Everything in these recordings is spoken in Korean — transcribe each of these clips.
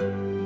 우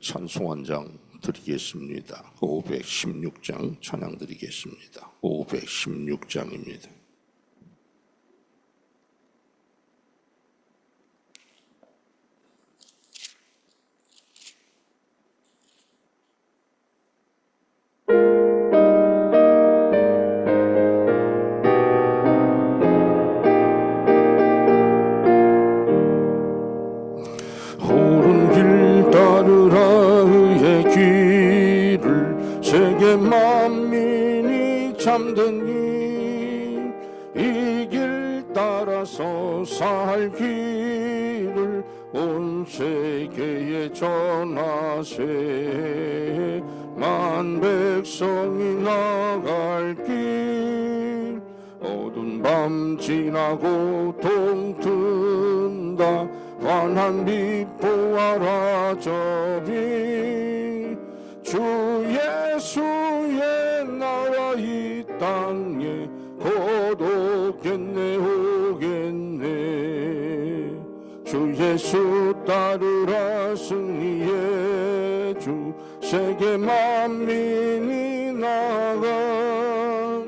찬송 한 장 드리겠습니다. 516장 찬양 드리겠습니다. 516장입니다. 참된 길이 길 따라서 살 길을 온 세계에 전하세. 만 백성이 나갈 길 어두운 밤 지나고 동튼다. 환한 빛 보아라 저비 주 예수 고독했네 오겠네. 주 예수 따르라 승리의 주 세계 만민이 나가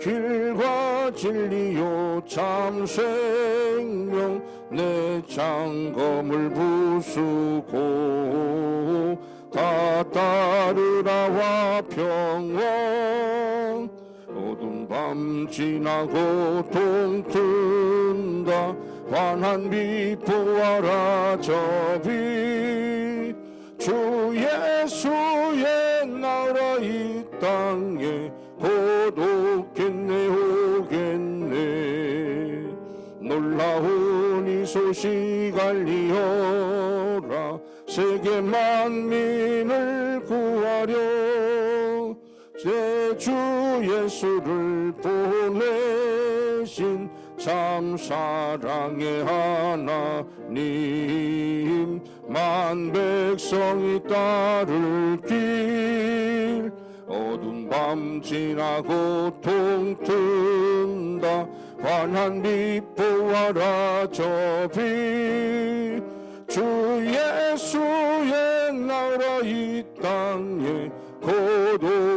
길과 진리요. 참 생명 내 장검을 부수고 다 따르라 화평원 어두운 밤 지나고 동튼다. 환한 빛 보아라 저빛 주 예수의 나라 이 땅에 고독했네 오겠네. 놀라운 이 소식 알리어라. 세계 만민을 구하려 제 주 예수를 보내신 참 사랑의 하나님 만 백성이 따를 길 어두운 밤 지나고 동튼다 환한 빛 보아라 저빛 주 예수의 나라 이 땅에 고독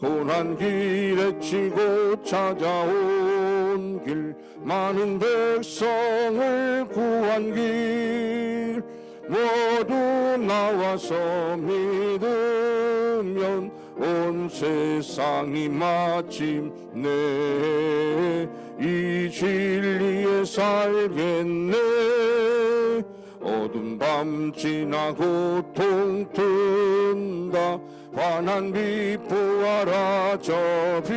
고난 길에 치고 찾아온 길 많은 백성을 구한 길 모두 나와서 믿으면 온 세상이 마침내 이 진리에 살겠네. 어두운 밤 지나고 동튼다 환한 빛 보아라 저빛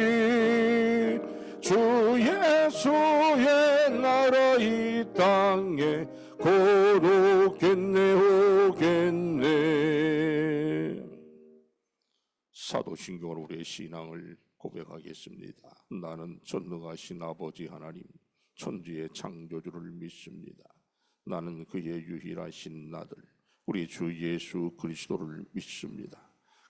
주 예수의 나라 이 땅에 고독했네 오겠네 사도신경으로 우리의 신앙을 고백하겠습니다. 나는 전능하신 아버지 하나님, 천지의 창조주를 믿습니다. 나는 그의 유일하신 나들, 우리 주 예수 그리스도를 믿습니다.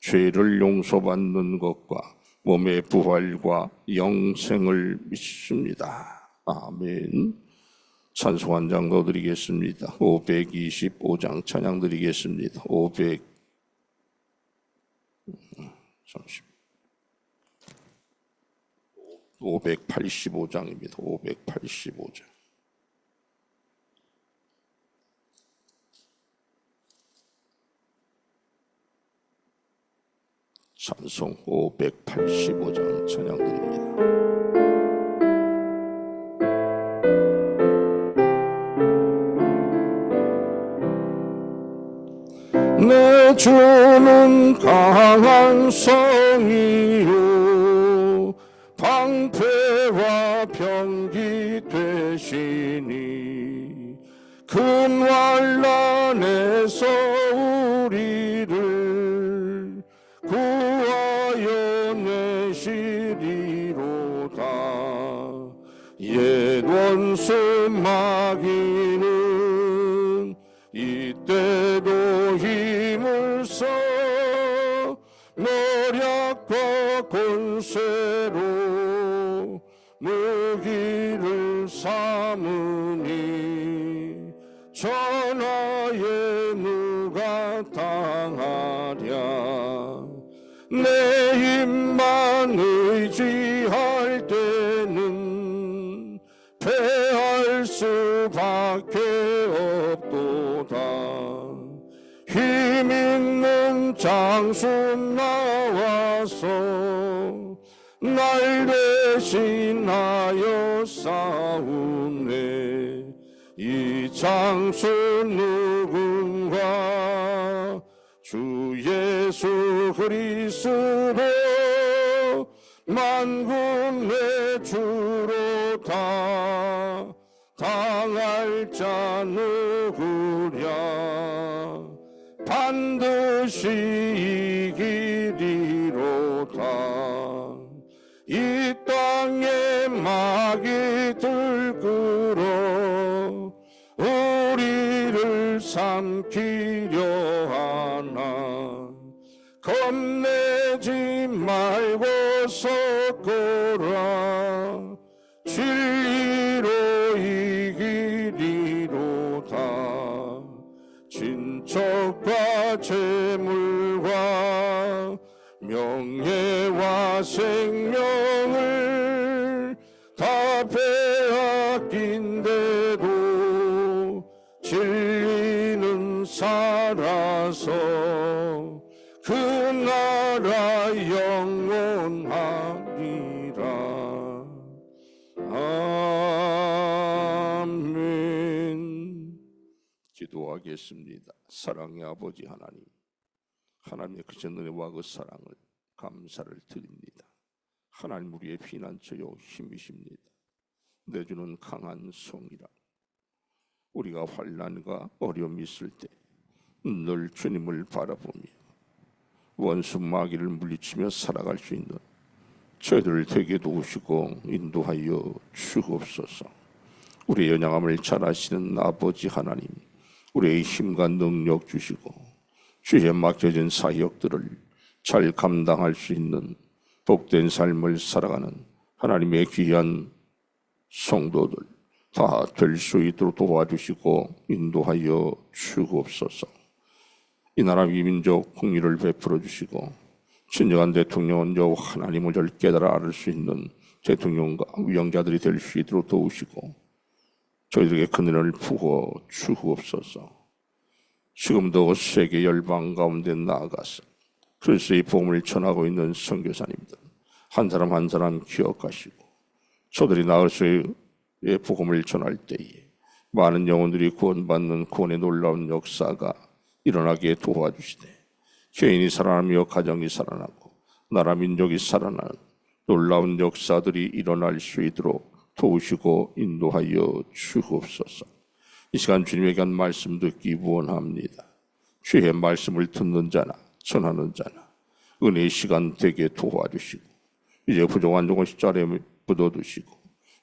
죄를 용서받는 것과 몸의 부활과 영생을 믿습니다. 아멘. 찬송 한 장 더 드리겠습니다. 525장 찬양 드리겠습니다. 500 잠시 585장입니다. 585장. 찬송 585장 찬양드립니다. 내 주는 강한 성이요 방패와 병기 되시니 큰 환란에서 하랴. 내 힘만 의지할 때는 패할 수밖에 없도다. 힘 있는 장수 나와서 날 대신하여 싸우네. 이 장수 누군가 주 예수 그리스도 만군의 주로 다 당할 자 누구랴? 반드시 이기 진리는 살아서 그 나라 영원하리라. 아멘. 기도하겠습니다. 사랑의 아버지 하나님 하나님의 그 전능과 그 사랑을 감사를 드립니다. 하나님 우리의 피난처요 힘이십니다. 내주는 강한 성이라 우리가 환난과 어려움이 있을 때 늘 주님을 바라보며 원수 마귀를 물리치며 살아갈 수 있는 저희들을 되게 도우시고 인도하여 주옵소서. 우리의 연약함을 잘 아시는 아버지 하나님, 우리의 힘과 능력 주시고 주에 맡겨진 사역들을 잘 감당할 수 있는 복된 삶을 살아가는 하나님의 귀한 성도들 다 될 수 있도록 도와주시고 인도하여 주옵소서. 이 나라 위민족 공의를 베풀어 주시고 진정한 대통령은 여 하나님을 잘 깨달아 알을 수 있는 대통령과 위원자들이 될 수 있도록 도우시고 저희들에게 그늘을 부어 주옵소서. 지금도 세계 열방 가운데 나아가서 그리스도의 복음을 전하고 있는 선교사님들 한 사람 한 사람 기억하시고 저들이 나으서의 복음을 전할 때에 많은 영혼들이 구원받는 구원의 놀라운 역사가 일어나게 도와주시되 개인이 살아나며 가정이 살아나고 나라 민족이 살아나는 놀라운 역사들이 일어날 수 있도록 도우시고 인도하여 주옵소서. 이 시간 주님에게 한 말씀 듣기 원합니다. 주의 말씀을 듣는 자나 전하는 자나 은혜의 시간 되게 도와주시고 이제 부족한 종을 십자리에 묻어두시고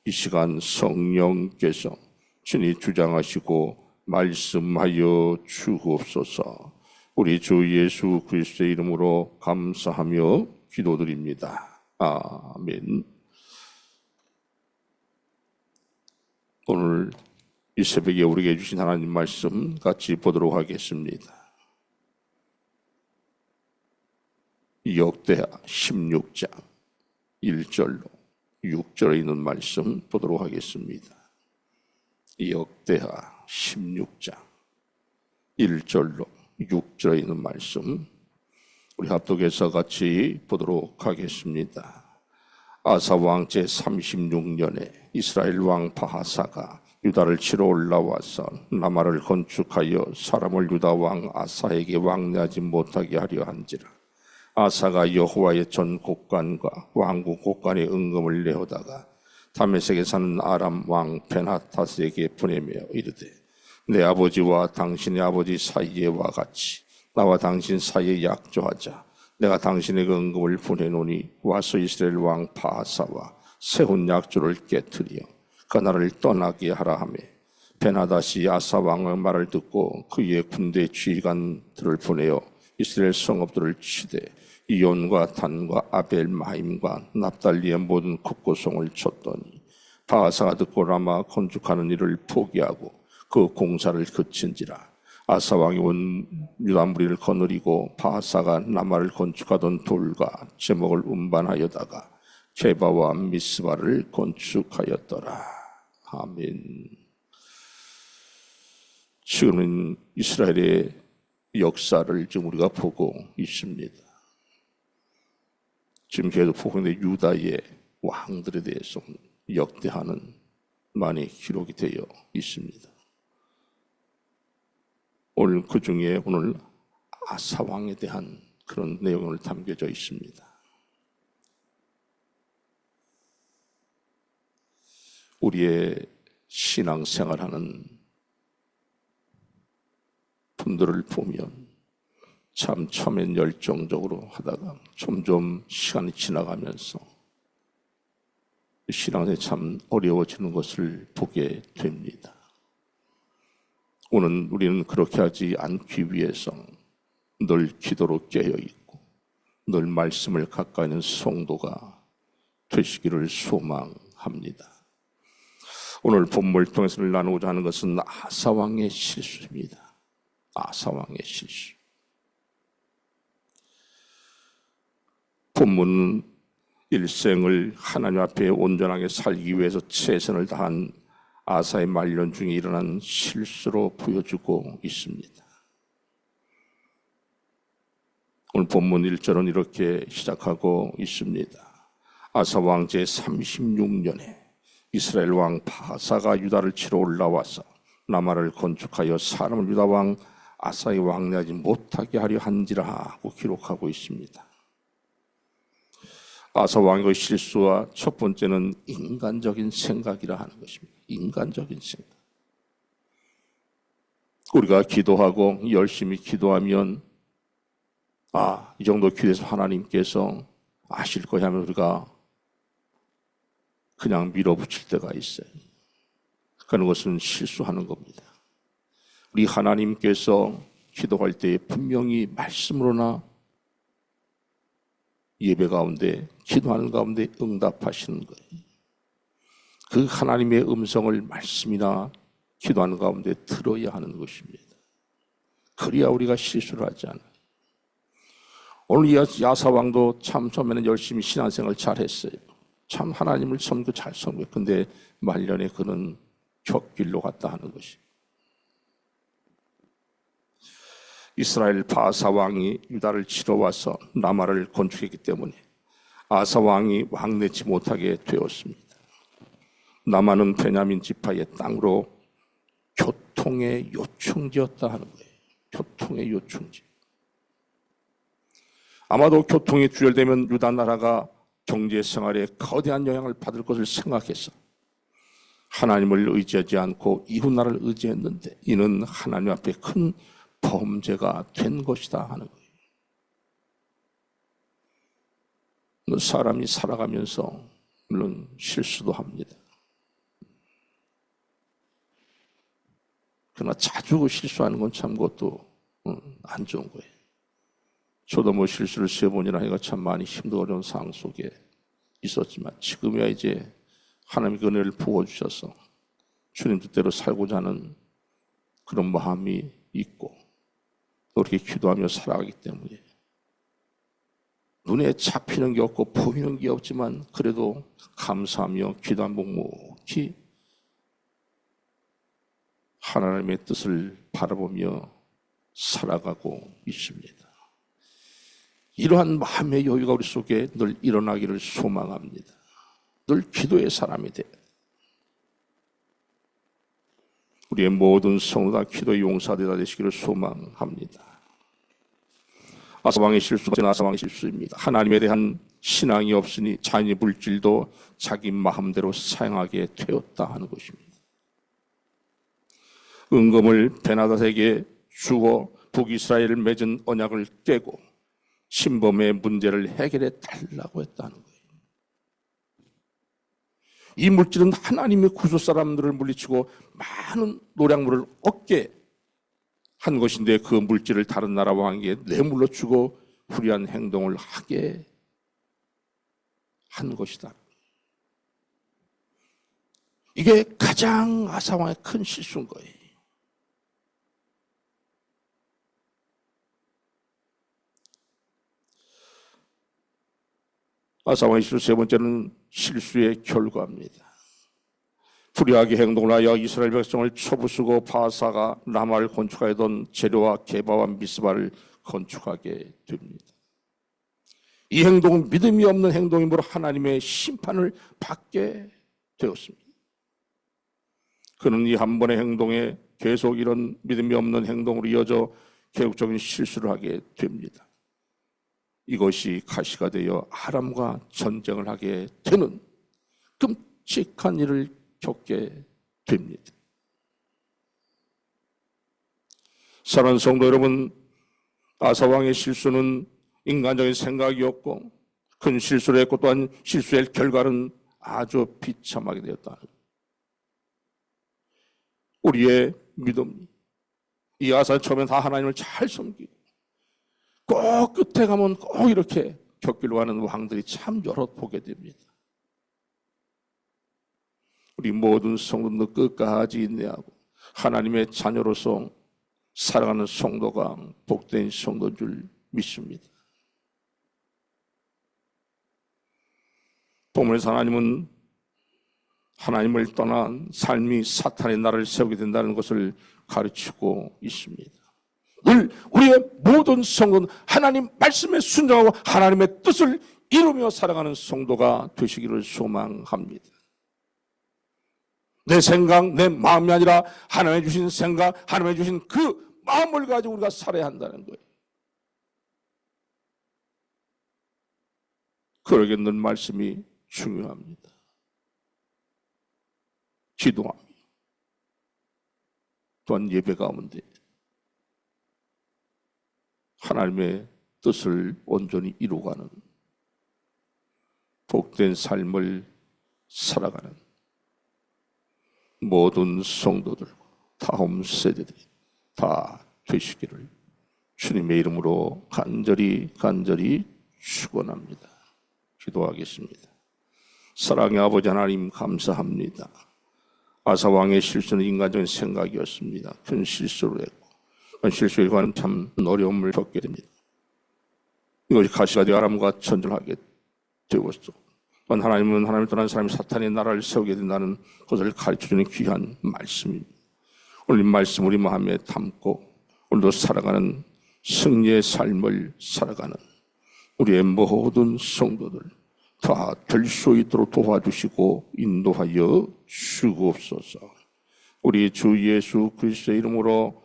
이 시간 성령께서 친히 주장하시고 말씀하여 주옵소서. 우리 주 예수 그리스도의 이름으로 감사하며 기도드립니다. 아멘. 오늘 이 새벽에 우리에게 주신 하나님 말씀 같이 보도록 하겠습니다. 역대하 16장 1절로 6절에 있는 말씀 보도록 하겠습니다. 역대하 16장 1절로 6절에 있는 말씀 우리 합독해서 같이 보도록 하겠습니다. 아사 왕 제 36년에 이스라엘 왕 바하사가 유다를 치러 올라와서 나마를 건축하여 사람을 유다 왕 아사에게 왕래하지 못하게 하려 한지라 아사가 여호와의 전 곡관과 왕국 곡관에 은금을 내어다가 다메섹에 사는 아람 왕 베나타스에게 보내며 이르되 내 아버지와 당신의 아버지 사이에와 같이 나와 당신 사이에 약조하자. 내가 당신에게 은금을 보내노니 와서 이스라엘 왕 바하사와 세운 약조를 깨뜨려 그 나라를 떠나게 하라 하며 베나다시 아사 왕의 말을 듣고 그의 군대 지휘관들을 보내어 이스라엘 성읍들을 치되 이온과 단과 아벨 마임과 납달리의 모든 국고송을 쳤더니 바하사가 듣고 라마 건축하는 일을 포기하고 그 공사를 그친지라 아사 왕이 온 유다 무리를 거느리고 바하사가 라마를 건축하던 돌과 제목을 운반하여다가 케바와 미스바를 건축하였더라. 아멘. 지금은 이스라엘의 역사를 지금 우리가 보고 있습니다. 지금 계속 포함된 유다의 왕들에 대해서 역대하는 많이 기록이 되어 있습니다. 오늘 그 중에 오늘 아사 왕에 대한 그런 내용을 담겨져 있습니다. 우리의 신앙생활하는 분들을 보면 참 처음엔 열정적으로 하다가 점점 시간이 지나가면서 신앙에 참 어려워지는 것을 보게 됩니다. 오늘 우리는 그렇게 하지 않기 위해서 늘 기도로 깨어 있고 늘 말씀을 가까이 있는 성도가 되시기를 소망합니다. 오늘 본문을 통해서 나누고자 하는 것은 아사왕의 실수입니다. 아사왕의 실수. 본문은 일생을 하나님 앞에 온전하게 살기 위해서 최선을 다한 아사의 말년 중에 일어난 실수로 보여주고 있습니다. 오늘 본문 1절은 이렇게 시작하고 있습니다. 아사 왕제 36년에 이스라엘 왕 바사가 유다를 치러 올라와서 나마를 건축하여 사람을 유다 왕 아사의 왕래하지 못하게 하려 한지라 하고 기록하고 있습니다. 아사 왕의 실수와 첫 번째는 인간적인 생각이라 하는 것입니다. 인간적인 생각. 우리가 기도하고 열심히 기도하면 아, 이 정도 기도해서 하나님께서 아실 거야 하면 우리가 그냥 밀어붙일 때가 있어요. 그런 것은 실수하는 겁니다. 우리 하나님께서 기도할 때 분명히 말씀으로나 예배 가운데 기도하는 가운데 응답하시는 거예요. 그 하나님의 음성을 말씀이나 기도하는 가운데 들어야 하는 것입니다. 그래야 우리가 실수를 하지 않아요. 오늘 야사왕도 참 처음에는 열심히 신앙생활 잘 했어요. 참 하나님을 섬고 잘 섬겨. 근데 말년에 그는 격길로 갔다 하는 것이. 이스라엘 바사 왕이 유다를 치러 와서 라마를 건축했기 때문에 아사 왕이 왕내지 못하게 되었습니다. 라마는 베냐민 지파의 땅으로 교통의 요충지였다 하는 거예요. 교통의 요충지. 아마도 교통이 주열되면 유다 나라가 경제 생활에 거대한 영향을 받을 것을 생각해서 하나님을 의지하지 않고 이웃 나라를 의지했는데 이는 하나님 앞에 큰 범죄가 된 것이다 하는 거예요. 사람이 살아가면서 물론 실수도 합니다. 그러나 자주 실수하는 건 참 그것도 어, 안 좋은 거예요. 저도 뭐 실수를 세 번이나 해가 참 많이 힘도 어려운 상황 속에 있었지만 지금이야 이제 하나님의 그 은혜를 부어주셔서 주님 뜻대로 살고자 하는 그런 마음이 있고 또 이렇게 기도하며 살아가기 때문에 눈에 잡히는 게 없고 보이는 게 없지만 그래도 감사하며 기도 한 묵묵히 하나님의 뜻을 바라보며 살아가고 있습니다. 이러한 마음의 여유가 우리 속에 늘 일어나기를 소망합니다. 늘 기도의 사람이 돼. 우리의 모든 성도다 기도의 용사되다 되시기를 소망합니다. 아사 왕의 실수는 아사 왕의 실수입니다. 하나님에 대한 신앙이 없으니 자연의 물질도 자기 마음대로 사용하게 되었다 하는 것입니다. 은금을 베나닷에게 주어 북이스라엘을 맺은 언약을 깨고 신범의 문제를 해결해 달라고 했다는 거예요. 이 물질은 하나님의 구조 사람들을 물리치고 많은 노량물을 얻게 한 것인데 그 물질을 다른 나라 왕에게 뇌물로 주고 불의한 행동을 하게 한 것이다. 이게 가장 아사왕의 큰 실수인 거예요. 아사왕의 실수 세 번째는 실수의 결과입니다. 불의하게 행동을 하여 이스라엘 백성을 초부수고 바사가 라마를 건축하던 재료와 게바와 미스바를 건축하게 됩니다. 이 행동은 믿음이 없는 행동이므로 하나님의 심판을 받게 되었습니다. 그는 이 한 번의 행동에 계속 이런 믿음이 없는 행동으로 이어져 계속적인 실수를 하게 됩니다. 이것이 가시가 되어 아람과 전쟁을 하게 되는 끔찍한 일을 겪게 됩니다. 사랑하는 성도 여러분, 아사왕의 실수는 인간적인 생각이었고 큰 실수를 했고 또한 실수의 결과는 아주 비참하게 되었다. 우리의 믿음, 이 아사 처음에 다 하나님을 잘 섬기고 꼭 끝에 가면 꼭 이렇게 겪기로 하는 왕들이 참 여러 보게 됩니다. 우리 모든 성도들 끝까지 인내하고 하나님의 자녀로서 살아가는 성도가 복된 성도인 줄 믿습니다. 본문에서 하나님은 하나님을 떠난 삶이 사탄의 나라를 세우게 된다는 것을 가르치고 있습니다. 늘 우리의 모든 성도는 하나님 말씀에 순종하고 하나님의 뜻을 이루며 살아가는 성도가 되시기를 소망합니다. 내 생각, 내 마음이 아니라 하나님의 주신 생각, 하나님의 주신 그 마음을 가지고 우리가 살아야 한다는 거예요. 그러게 늘 말씀이 중요합니다. 기도하며 또한 예배 가운데 하나님의 뜻을 온전히 이루가는 복된 삶을 살아가는 모든 성도들, 다음 세대들이 다 되시기를 주님의 이름으로 간절히 간절히 축원합니다. 기도하겠습니다. 사랑의 아버지 하나님 감사합니다. 아사 왕의 실수는 인간적인 생각이었습니다. 큰 실수를 했고 관한 참 어려움을 겪게 됩니다. 이것이 가시가 되어 아람과 전쟁하게 되었어. 하나님은 하나님을 떠난 사람이 사탄의 나라를 세우게 된다는 것을 가르쳐주는 귀한 말씀입니다. 오늘 이 말씀 우리 마음에 담고 오늘도 살아가는 승리의 삶을 살아가는 우리의 모든 성도들 다 될 수 있도록 도와주시고 인도하여 주옵소서. 우리 주 예수 그리스도의 이름으로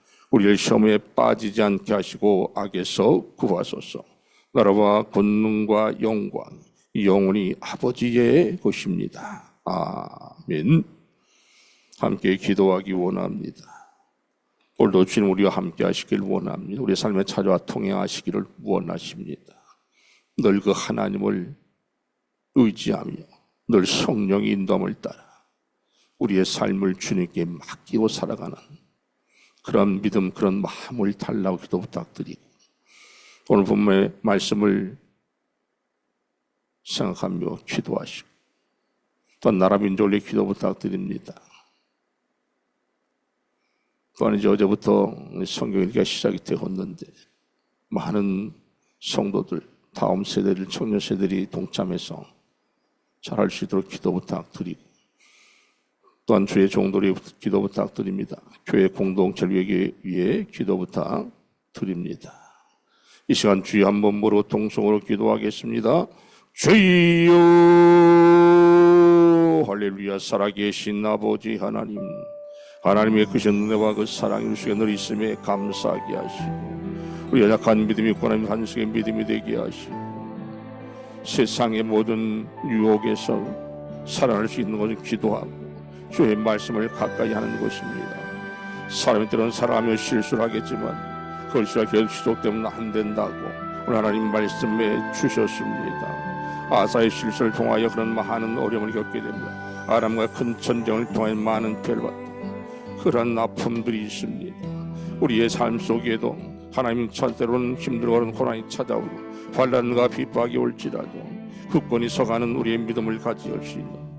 우리를 시험에 빠지지 않게 하시고 악에서 구하소서. 나라와 권능과 영광 영원히 아버지의 것입니다. 아멘. 함께 기도하기 원합니다. 오늘도 주님 우리와 함께 하시길 원합니다. 우리 삶에 찾아와 통행하시기를 원하십니다. 늘 그 하나님을 의지하며 늘 성령의 인도함을 따라 우리의 삶을 주님께 맡기고 살아가는 그런 믿음, 그런 마음을 달라고 기도 부탁드리고 오늘 본문의 말씀을 생각하며 기도하시고 또한 나라 민족을 위해 기도 부탁드립니다. 또한 이제 어제부터 성경 읽기가 시작이 되었는데 많은 성도들 다음 세대들 청년 세대들이 동참해서 잘할 수 있도록 기도 부탁드리고 또한 주의 종들이 기도 부탁드립니다. 교회 공동체를 위해, 기도 부탁드립니다. 이 시간 주여 한 번으로 동성으로 기도하겠습니다. 주여 할렐루야 살아계신 아버지 하나님 하나님의 크신 은혜와 그 사랑이 우리 늘 있음에 감사하게 하시고 우리 연약한 믿음이 하나님 한식의 믿음이 되게 하시고 세상의 모든 유혹에서 살아날 수 있는 것은 기도하고 주의 말씀을 가까이 하는 것입니다. 사람이 때로는 살아가며 실수를 하겠지만 그 실수가 계속 지속되면 안 된다고 오늘 하나님 말씀에 주셨습니다. 아사의 실수를 통하여 그런 많은 어려움을 겪게 됩니다. 아람과 큰 전쟁을 통하여 많은 피해를. 그런 아픔들이 있습니다. 우리의 삶 속에도 하나님 절대로는 힘들어하는 고난이 찾아오고 환란과 핍박이 올지라도 굳건히 서가는 우리의 믿음을 가질 수 있는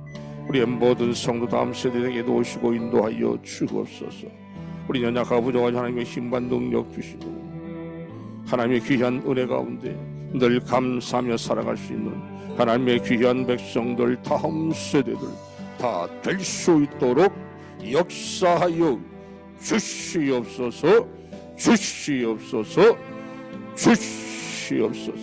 우리의 모든 성도 다음 세대에게도 오시고 인도하여 주옵소서. 우리 연약하고 부족한 하나님의 힘과 능력 주시고 하나님의 귀한 은혜 가운데 늘 감사하며 살아갈 수 있는 하나님의 귀한 백성들 다음 세대들 다 될 수 있도록 역사하여 주시옵소서 주시옵소서 주시옵소서